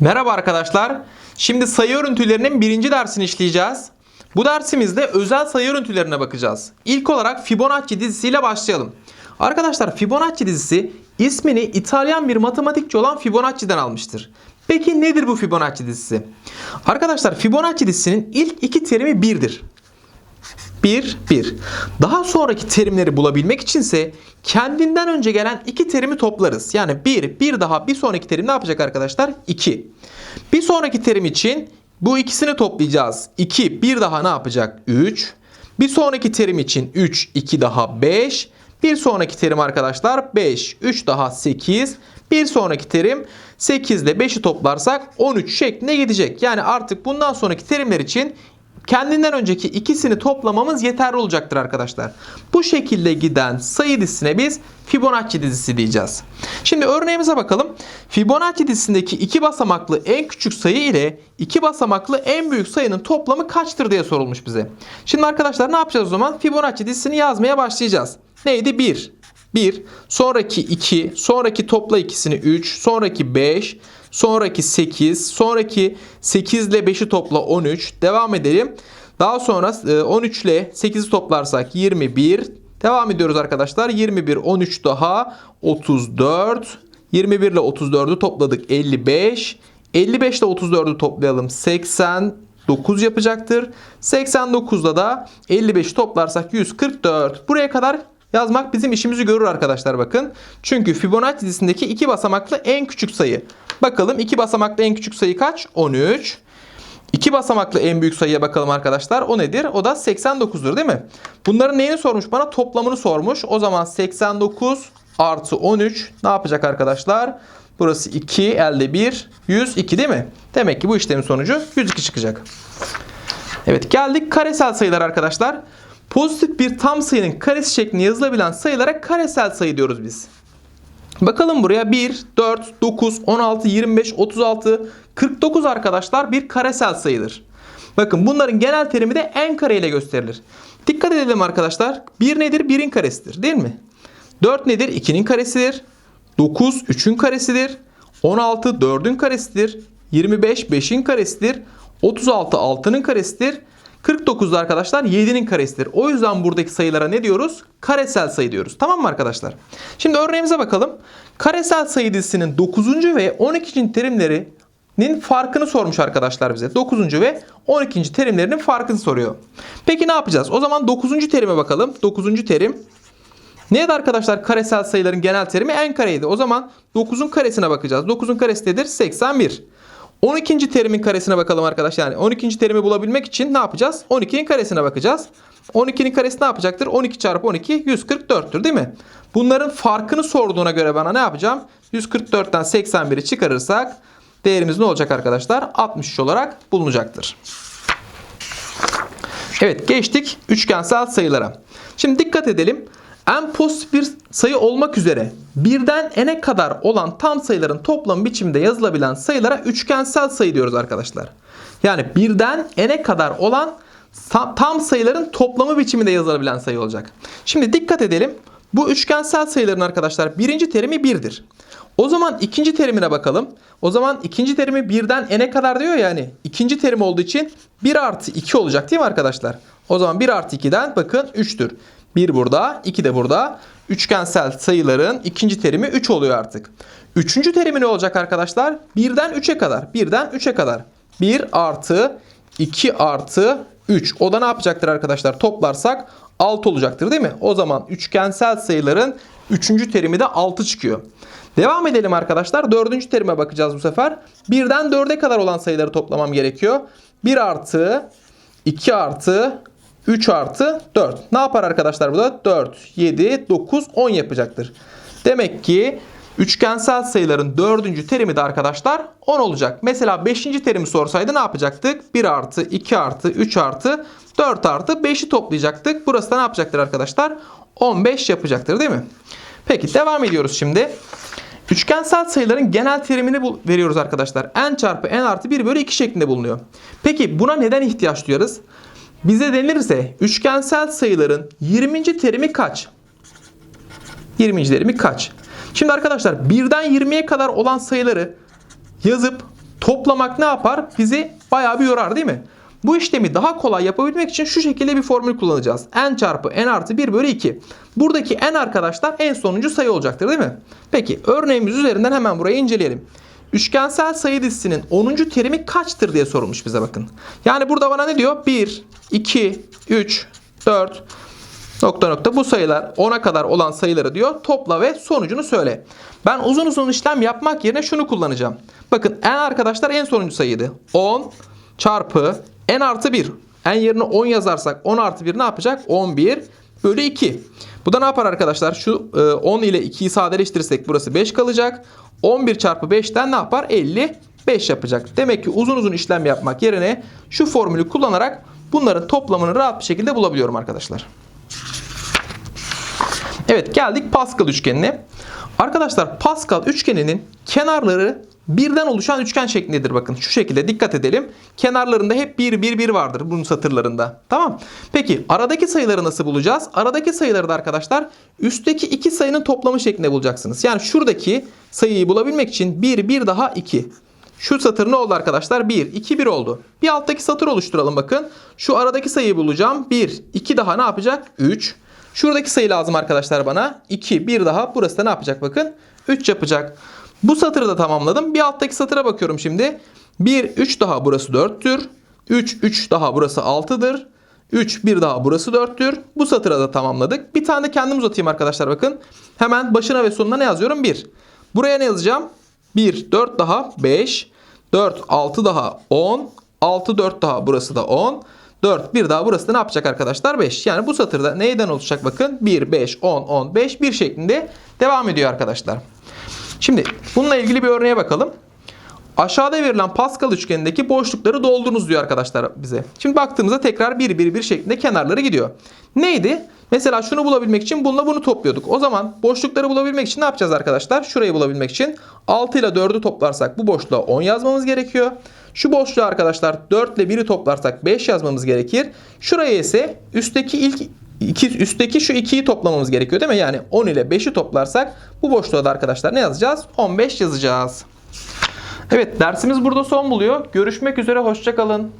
Merhaba arkadaşlar. Şimdi sayı örüntülerinin birinci dersini işleyeceğiz. Bu dersimizde özel sayı örüntülerine bakacağız. İlk olarak Fibonacci dizisiyle başlayalım. Arkadaşlar Fibonacci dizisi ismini İtalyan bir matematikçi olan Fibonacci'den almıştır. Peki nedir bu Fibonacci dizisi? Arkadaşlar Fibonacci dizisinin ilk iki terimi 1'dir. 1, 1. Daha sonraki terimleri bulabilmek içinse kendinden önce gelen iki terimi toplarız. Yani 1, bir daha bir sonraki terim ne yapacak arkadaşlar? 2. Bir sonraki terim için bu ikisini toplayacağız. 2, bir daha ne yapacak? 3. Bir sonraki terim için 3, 2 daha 5. Bir sonraki terim arkadaşlar 5, 3 daha 8. Bir sonraki terim 8 ile 5'i toplarsak 13 şeklinde gidecek. Yani artık bundan sonraki terimler için kendinden önceki ikisini toplamamız yeterli olacaktır arkadaşlar. Bu şekilde giden sayı dizisine biz Fibonacci dizisi diyeceğiz. Şimdi örneğimize bakalım. Fibonacci dizisindeki iki basamaklı en küçük sayı ile iki basamaklı en büyük sayının toplamı kaçtır diye sorulmuş bize. Şimdi arkadaşlar ne yapacağız o zaman? Fibonacci dizisini yazmaya başlayacağız. Neydi? 1. 1, sonraki 2, sonraki topla ikisini 3, sonraki 5, sonraki 8, sonraki 8 ile 5'i topla 13. Devam edelim. Daha sonra e, 13 ile 8'i toplarsak 21. Devam ediyoruz arkadaşlar. 21, 13 daha 34. 21 ile 34'ü topladık 55. 55 ile 34'ü toplayalım 80. 9 yapacaktır. 89'da da 55'i toplarsak 144. Buraya kadar yazmak bizim işimizi görür arkadaşlar bakın. Çünkü Fibonacci dizisindeki iki basamaklı en küçük sayı. Bakalım iki basamaklı en küçük sayı kaç? 13. İki basamaklı en büyük sayıya bakalım arkadaşlar. O nedir? O da 89'dur değil mi? Bunların neyini sormuş bana? Toplamını sormuş. O zaman 89 artı 13 ne yapacak arkadaşlar? Burası 2 elde 1 102 değil mi? Demek ki bu işlemin sonucu 102 çıkacak. Evet geldik karesel sayılar arkadaşlar. Pozitif bir tam sayının karesi şeklinde yazılabilen sayılara karesel sayı diyoruz biz. Bakalım buraya 1, 4, 9, 16, 25, 36, 49 arkadaşlar bir karesel sayıdır. Bakın bunların genel terimi de n kare ile gösterilir. Dikkat edelim arkadaşlar. 1 nedir? 1'in karesidir değil mi? 4 nedir? 2'nin karesidir. 9 3'ün karesidir. 16 4'ün karesidir. 25 5'in karesidir. 36 6'nın karesidir. 49 da arkadaşlar 7'nin karesidir. O yüzden buradaki sayılara ne diyoruz? Karesel sayı diyoruz. Tamam mı arkadaşlar? Şimdi örneğimize bakalım. Karesel sayı dizisinin 9. ve 12. terimlerinin farkını sormuş arkadaşlar bize. 9. ve 12. terimlerinin farkını soruyor. Peki ne yapacağız? O zaman 9. terime bakalım. 9. terim Neydi arkadaşlar karesel sayıların genel terimi n kareydi. O zaman 9'un karesine bakacağız. 9'un karesi nedir? 81. 12. terimin karesine bakalım arkadaşlar. Yani 12. terimi bulabilmek için ne yapacağız? 12'nin karesine bakacağız. 12'nin karesi ne yapacaktır? 12 çarpı 12 144'tür değil mi? Bunların farkını sorduğuna göre bana ne yapacağım? 144'ten 81'i çıkarırsak değerimiz ne olacak arkadaşlar? 63 olarak bulunacaktır. Evet geçtik üçgensel sayılara. Şimdi dikkat edelim. En pozitif bir sayı olmak üzere birden n'e kadar olan tam sayıların toplamı biçiminde yazılabilen sayılara üçgensel sayı diyoruz arkadaşlar. Yani birden n'e kadar olan tam sayıların toplamı biçiminde yazılabilen sayı olacak. Şimdi dikkat edelim. Bu üçgensel sayıların arkadaşlar birinci terimi 1'dir. O zaman ikinci terimine bakalım. O zaman ikinci terimi birden n'e kadar diyor yani. ikinci terim olduğu için 1 artı 2 olacak değil mi arkadaşlar? O zaman 1 artı 2'den bakın 3'tür. 1 burada, 2 de burada. Üçgensel sayıların ikinci terimi 3 oluyor artık. Üçüncü terimi ne olacak arkadaşlar? 1'den 3'e kadar. 1'den 3'e kadar. 1 artı 2 artı 3. O da ne yapacaktır arkadaşlar? Toplarsak 6 olacaktır değil mi? O zaman üçgensel sayıların üçüncü terimi de 6 çıkıyor. Devam edelim arkadaşlar. Dördüncü terime bakacağız bu sefer. 1'den 4'e kadar olan sayıları toplamam gerekiyor. 1 artı 2 artı 3 artı 4. Ne yapar arkadaşlar burada? 4, 7, 9, 10 yapacaktır. Demek ki üçgensel sayıların dördüncü terimi de arkadaşlar 10 olacak. Mesela 5. terimi sorsaydı ne yapacaktık? 1 artı, 2 artı, 3 artı, 4 artı 5'i toplayacaktık. Burası da ne yapacaktır arkadaşlar? 15 yapacaktır değil mi? Peki devam ediyoruz şimdi. Üçgensel sayıların genel terimini veriyoruz arkadaşlar. n çarpı n artı 1 bölü 2 şeklinde bulunuyor. Peki buna neden ihtiyaç duyarız? Bize denirse üçgensel sayıların 20. terimi kaç? 20. terimi kaç? Şimdi arkadaşlar 1'den 20'ye kadar olan sayıları yazıp toplamak ne yapar? Bizi bayağı bir yorar değil mi? Bu işlemi daha kolay yapabilmek için şu şekilde bir formül kullanacağız. n çarpı n artı 1 bölü 2. Buradaki n arkadaşlar en sonuncu sayı olacaktır değil mi? Peki örneğimiz üzerinden hemen burayı inceleyelim. Üçgensel sayı dizisinin 10. terimi kaçtır diye sorulmuş bize bakın. Yani burada bana ne diyor? 1, 2, 3, 4, nokta nokta bu sayılar 10'a kadar olan sayıları diyor topla ve sonucunu söyle. Ben uzun uzun işlem yapmak yerine şunu kullanacağım. Bakın n arkadaşlar en sonuncu sayıydı. 10 çarpı n artı 1. n yerine 10 yazarsak 10 artı 1 ne yapacak? 11 bölü 2. Bu da ne yapar arkadaşlar? Şu e, 10 ile 2'yi sadeleştirirsek burası 5 kalacak. 11 çarpı 5'ten ne yapar? 55 yapacak. Demek ki uzun uzun işlem yapmak yerine şu formülü kullanarak bunların toplamını rahat bir şekilde bulabiliyorum arkadaşlar. Evet geldik Pascal üçgenine. Arkadaşlar Pascal üçgeninin kenarları birden oluşan üçgen şeklindedir. Bakın şu şekilde dikkat edelim. Kenarlarında hep 1 1 1 vardır bunun satırlarında. Tamam. Peki aradaki sayıları nasıl bulacağız? Aradaki sayıları da arkadaşlar üstteki iki sayının toplamı şeklinde bulacaksınız. Yani şuradaki sayıyı bulabilmek için 1 1 daha 2. Şu satır ne oldu arkadaşlar? 1, 2, 1 oldu. Bir alttaki satır oluşturalım bakın. Şu aradaki sayıyı bulacağım. 1, 2 daha ne yapacak? 3. Şuradaki sayı lazım arkadaşlar bana. 2, 1 daha. Burası da ne yapacak bakın? 3 yapacak. Bu satırı da tamamladım. Bir alttaki satıra bakıyorum şimdi. 1, 3 daha burası 4'tür. 3, 3 daha burası 6'dır. 3, 1 daha burası 4'tür. Bu satıra da tamamladık. Bir tane de kendim uzatayım arkadaşlar bakın. Hemen başına ve sonuna ne yazıyorum? 1. Buraya ne yazacağım? 1, 4 daha 5. 4, 6 daha 10. 6, 4 daha burası da 10. 4, 1 daha burası da ne yapacak arkadaşlar? 5. Yani bu satırda neyden oluşacak bakın? 1, 5, 10, 10, 5, 1 şeklinde devam ediyor arkadaşlar. Şimdi bununla ilgili bir örneğe bakalım. Aşağıda verilen Pascal üçgenindeki boşlukları doldurunuz diyor arkadaşlar bize. Şimdi baktığımızda tekrar 1 1 1 şeklinde kenarları gidiyor. Neydi? Mesela şunu bulabilmek için bununla bunu topluyorduk. O zaman boşlukları bulabilmek için ne yapacağız arkadaşlar? Şurayı bulabilmek için 6 ile 4'ü toplarsak bu boşluğa 10 yazmamız gerekiyor. Şu boşluğa arkadaşlar 4 ile 1'i toplarsak 5 yazmamız gerekir. Şuraya ise üstteki ilk iki, üstteki şu 2'yi toplamamız gerekiyor değil mi? Yani 10 ile 5'i toplarsak bu boşluğa da arkadaşlar ne yazacağız? 15 yazacağız. Evet dersimiz burada son buluyor. Görüşmek üzere hoşçakalın.